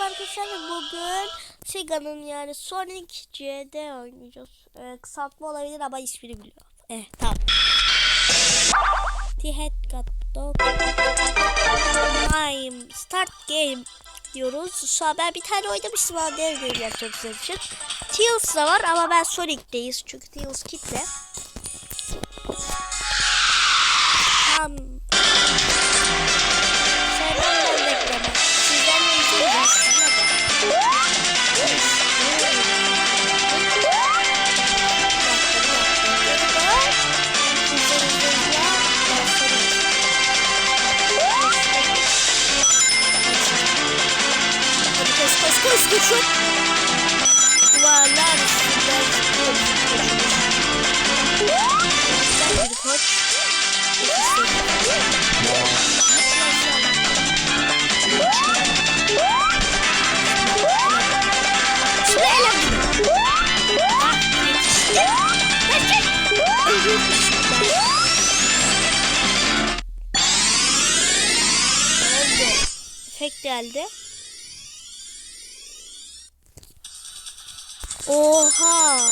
merhaba arkadaşlar. Bugün Sega'nın yani Sonic CD oynayacağız. Ee, kısaltma olabilir ama hiçbiri biliyor. Evet tamam. Tihet Gatto Time Start Game diyoruz. An ben bir tane oynamıştım ama diğer game yapacağım için. Tails da var ama ben Sonic'teyiz çünkü Tails kitle. Efekt geldi. Oha.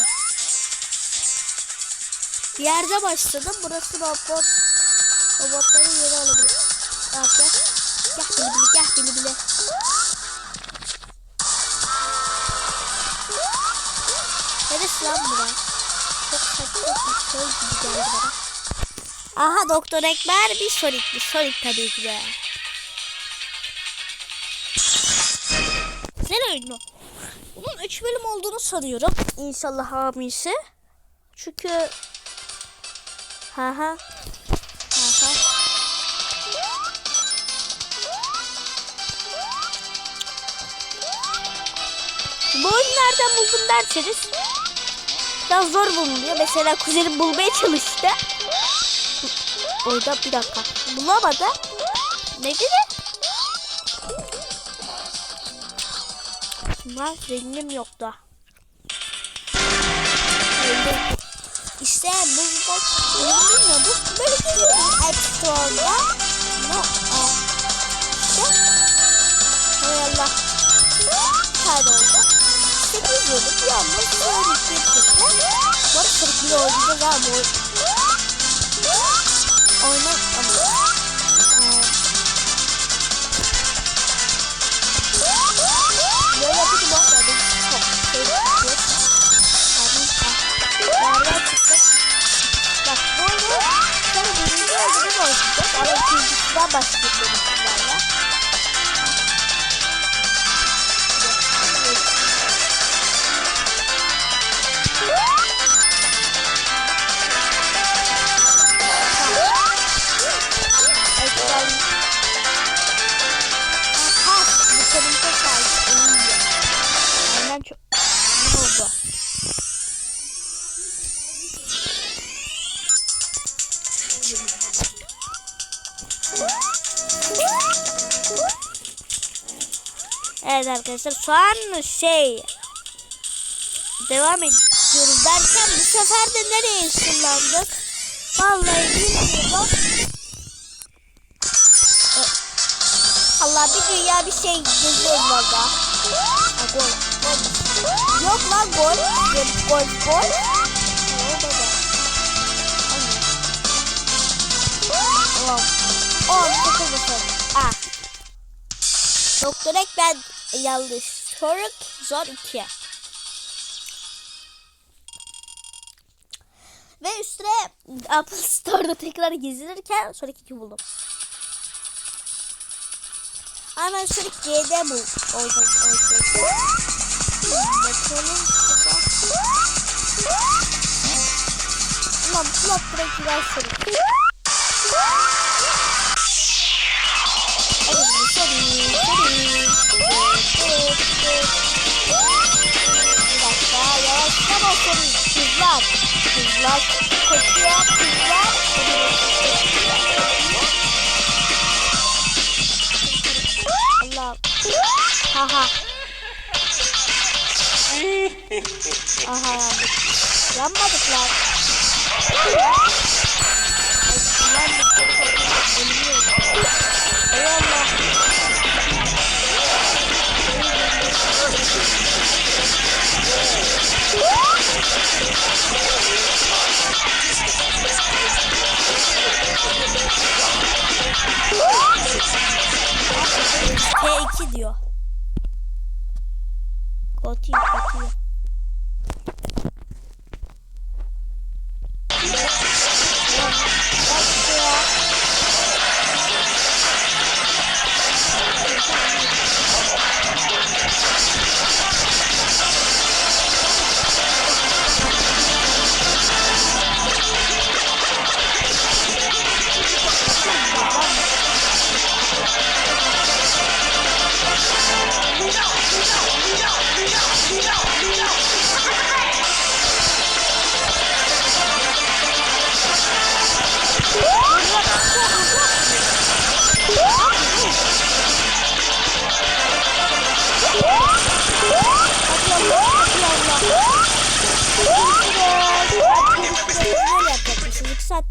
Bir yerde başladım. Burası robot. Robotların yeri olabilir. Ne yapacağız? Gel bili bili gel bili bili. Neresi lan bura? Çok saçma bir şey gibi geldi bana. Aha Doktor Ekber bir Sonic bir Sonic tabii ki de. Güzel oyun o. Bunun 3 bölüm olduğunu sanıyorum. İnşallah hamisi. Çünkü Ha ha. Ha ha. Bu oyunu nereden buldun derseniz biraz zor bulunuyor. Mesela kuzenim bulmaya çalıştı. Orada bir dakika. Bulamadı. Ne dedi? Bunlar rengim yoktu. Öyle. İşte bu bilmiyordum. Böyle Allah. Kaydı oldu. İşte geziyordum. Bir anda Sonic bir çıktı. Bu arada Sonic bir oynayacağız ha bu birinci öldürüm oynayacağız ama Evet arkadaşlar şu an şey devam ediyoruz derken bu sefer de nereye ışınlandık? Vallahi bilmiyorum. Ee, Allah bir dünya bir şey geziyoruz valla. Gol. Yok lan gol. Gol gol. gol. Be? Allah'ım. Oh, çok güzel. Ah. Doktor yanlış. Soruk zor 2. Ve üstüne Apple Store'da tekrar gezinirken Sonic 2 buldum. Hemen Sonic C'de bul. Oynadım. Bakalım. Plot direkt girer Sonic. Kızlar. Kızlar. Koşuyor. Kızlar.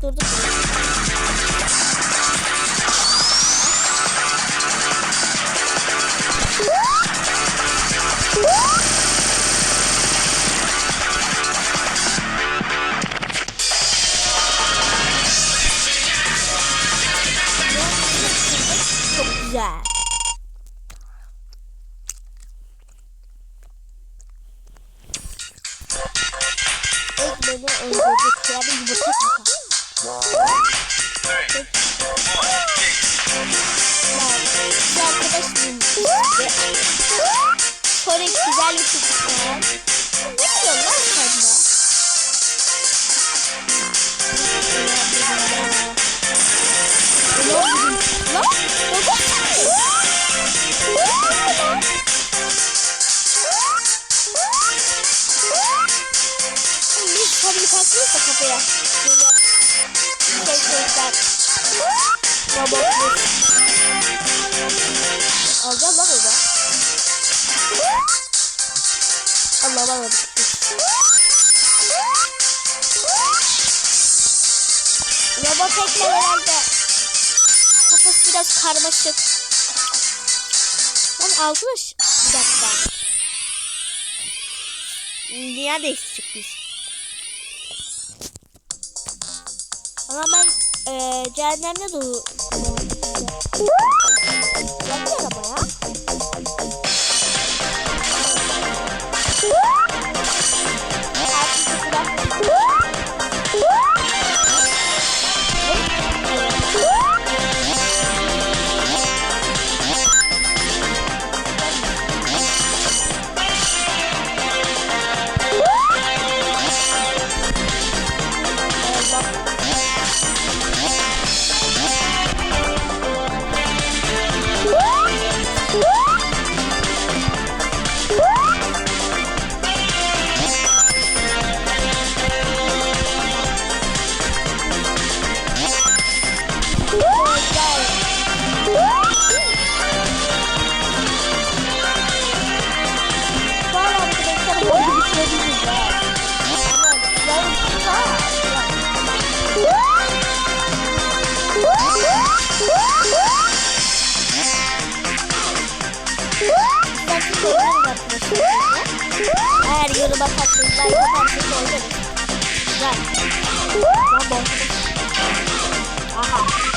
Yapacakmışız. Allah Allah. Robot ekler herhalde. Kafası biraz karmaşık. Lan arkadaş. Bir dakika. Dünya değişecek biz. Ama ben eee cehennemde doğu. Yakıyor ama Woo! Eğer yorum atarsanız, like atarsanız oynarım. Güzel. Lan bomba. Aha.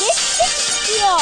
Geçecek istiyor.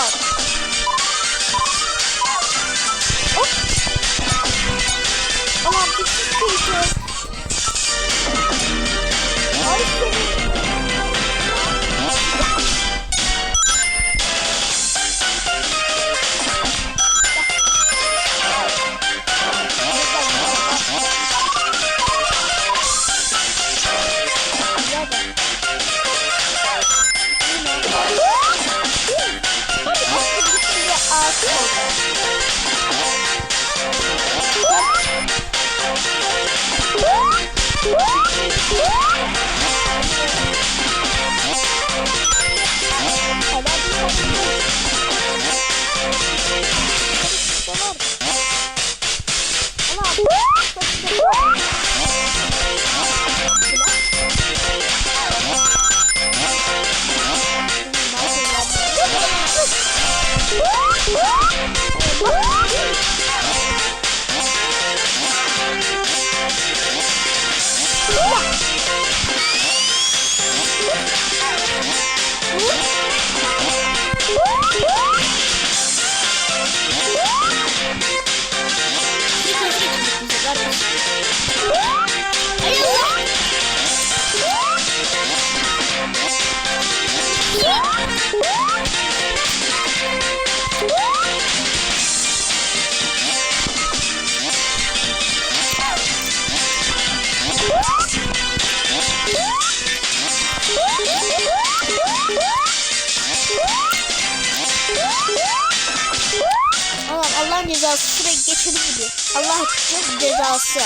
Geçirdi gibi. Allah cezası.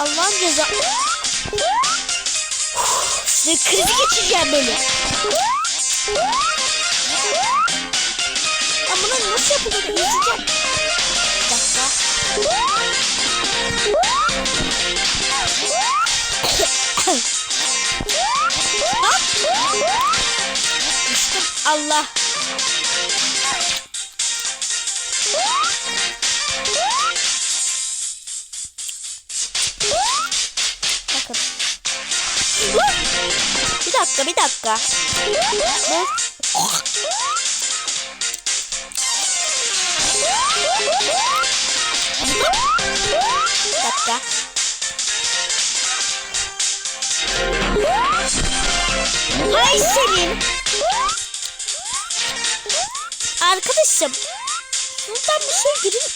Allah'ın cezası. Size krizi geçireceğim böyle. Ben bunu nasıl yapacağım izleyeceğim. Bir dakika. Allah. Dakika, bir dakika. Bir dakika. Hay senin. Arkadaşım. Buradan bir şey girin.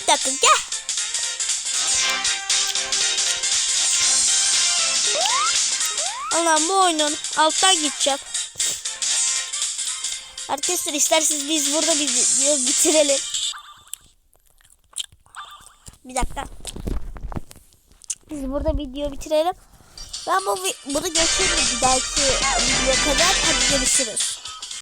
Bir dakika gel. Allah'ım bu oyunun alttan gideceğim. Arkadaşlar isterseniz biz burada bir video bitirelim. Bir dakika. Biz burada video bitirelim. Ben bu bunu geçerim bir dahaki videoya kadar. Hadi görüşürüz.